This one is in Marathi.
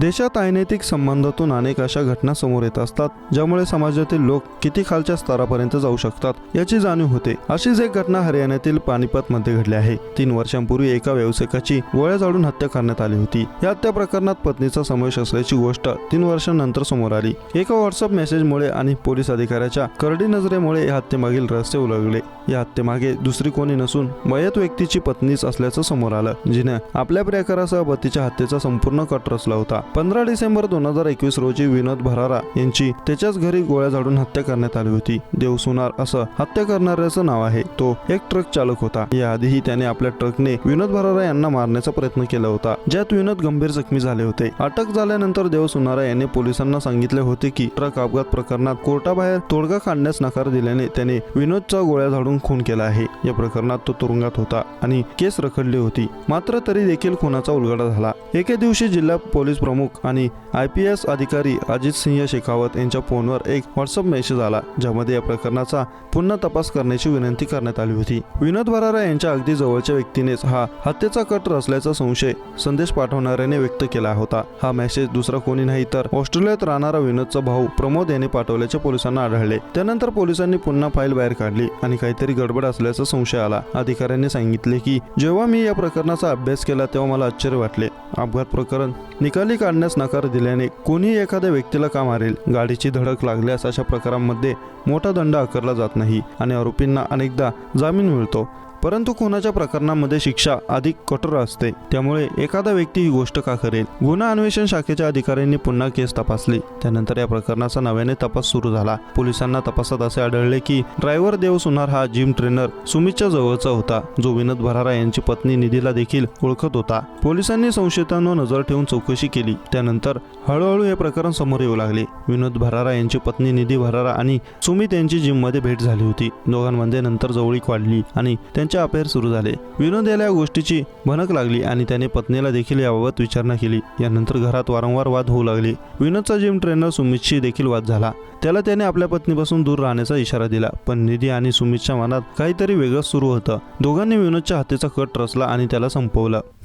देशात अनैतिक संबंधातून अनेक अशा घटना समोर येत असतात ज्यामुळे समाजातील लोक किती खालच्या स्तरापर्यंत जाऊ शकतात याची जाणीव होते. अशीच एक घटना हरियाणातील पानिपत मध्ये घडली आहे. तीन वर्षांपूर्वी एका व्यावसायिकाची वळ्या झाडून हत्या करण्यात आली होती. या हत्या प्रकरणात पत्नीचा समावेश असल्याची गोष्ट तीन वर्षांनंतर समोर आली. एका व्हॉट्सअप मेसेजमुळे आणि पोलीस अधिकाऱ्याच्या करडी नजरेमुळे या हत्येमागील रहस्य उलगले या हत्येमागे दुसरी कोणी नसून मयत व्यक्तीची पत्नीच असल्याचं समोर आलं जिने आपल्या प्रियकरासह पतीच्या हत्येचा संपूर्ण कट रचला होता. पंधरा डिसेंबर दोन हजार एकवीस रोजी विनोद भरारा यांची त्याच्याच घरी गोळ्या झाडून हत्या करण्यात आली होती. देवसुनार असं हत्या करणाऱ्याचं नाव आहे. तो एक ट्रक चालक होता. याआधीही त्याने आपल्या ट्रकने विनोद भरारा यांना मारण्याचा प्रयत्न केला होता. ज्यात विनोद गंभीर जखमी झाले होते. अटक झाल्यानंतर देवसुनारा यांनी पोलिसांना सांगितले होते की ट्रक अपघात प्रकरणात कोर्टाबाहेर तोडगा काढण्यास नकार दिल्याने त्याने विनोदचा गोळ्या झाडून खून केला आहे. या प्रकरणात तो तुरुंगात होता आणि केस रखडली होती. मात्र तरी देखील खुनाचा उलगडा झाला. एके दिवशी जिल्हा पोलीस प्रमुख आणि आय पी एस अधिकारी अजित सिंह शेखावत यांच्या फोनवर एक व्हॉट्सअप मेसेज आला ज्यामध्ये या प्रकरणाचा पुन्हा तपास करण्याची विनंती करण्यात आली होती. विनोद भरारा यांच्या अगदी जवळच्या व्यक्तीनेच हा हत्येचा कट रचल्याचा संशय संदेश पाठवणाऱ्याने व्यक्त केला होता. हा मेसेज दुसरा कोणी नाही तर ऑस्ट्रेलियात राहणारा विनोदचा भाऊ प्रमोद यांनी पाठवल्याचे पोलिसांना आढळले. त्यानंतर पोलिसांनी पुन्हा फाईल बाहेर काढली आणि काहीतरी गडबड असल्याचा संशय आला. अधिकाऱ्यांनी सांगितले की जेव्हा मी या प्रकरणाचा अभ्यास केला तेव्हा मला आश्चर्य वाटले. अपघात प्रकरण निकाली काढण्यास नकार दिल्याने कोणीही एखाद्या व्यक्तीला का मारेल? गाडीची धडक लागल्यास अशा प्रकारांमध्ये मोठा दंड आकारला जात नाही आणि आरोपींना अनेकदा जामीन मिळतो. परंतु खुनाच्या प्रकरणामध्ये शिक्षा अधिक कठोर असते. त्यामुळे एखादा व्यक्ती ही गोष्ट का करेल? गुन्हा अन्वेषण शाखेच्या अधिकाऱ्यांनी पुन्हा केस तपासली. त्यानंतर या प्रकरणाचा नव्याने तपास सुरू झाला. पोलिसांना तपासात असे आढळले की ड्रायव्हर देव सुनार हा जिम ट्रेनर सुमितच्या जवळचा होता जो विनोद भरारा यांची पत्नी निधीला देखील ओळखत होता. पोलिसांनी संशयितांवर नजर ठेवून चौकशी केली. त्यानंतर हळूहळू हे प्रकरण समोर येऊ लागले. विनोद भरारा यांची पत्नी निधी भरारा आणि सुमित यांची जिममध्ये भेट झाली होती. दोघांमध्ये नंतर जवळीक वाढली आणि त्यांचे अफेअर सुरू झाले. विनोद याला या गोष्टीची भनक लागली आणि त्याने पत्नीला देखील याबाबत विचारणा केली. यानंतर घरात वारंवार वाद होऊ लागले. विनोदचा जिम ट्रेनर सुमितशी देखील वाद झाला. त्याला त्याने आपल्या पत्नीपासून दूर राहण्याचा इशारा दिला. पण निधी आणि सुमितच्या मनात काहीतरी वेगळंच सुरू होतं. दोघांनी विनोदच्या हातेचा कट रचला आणि त्याला संपवलं.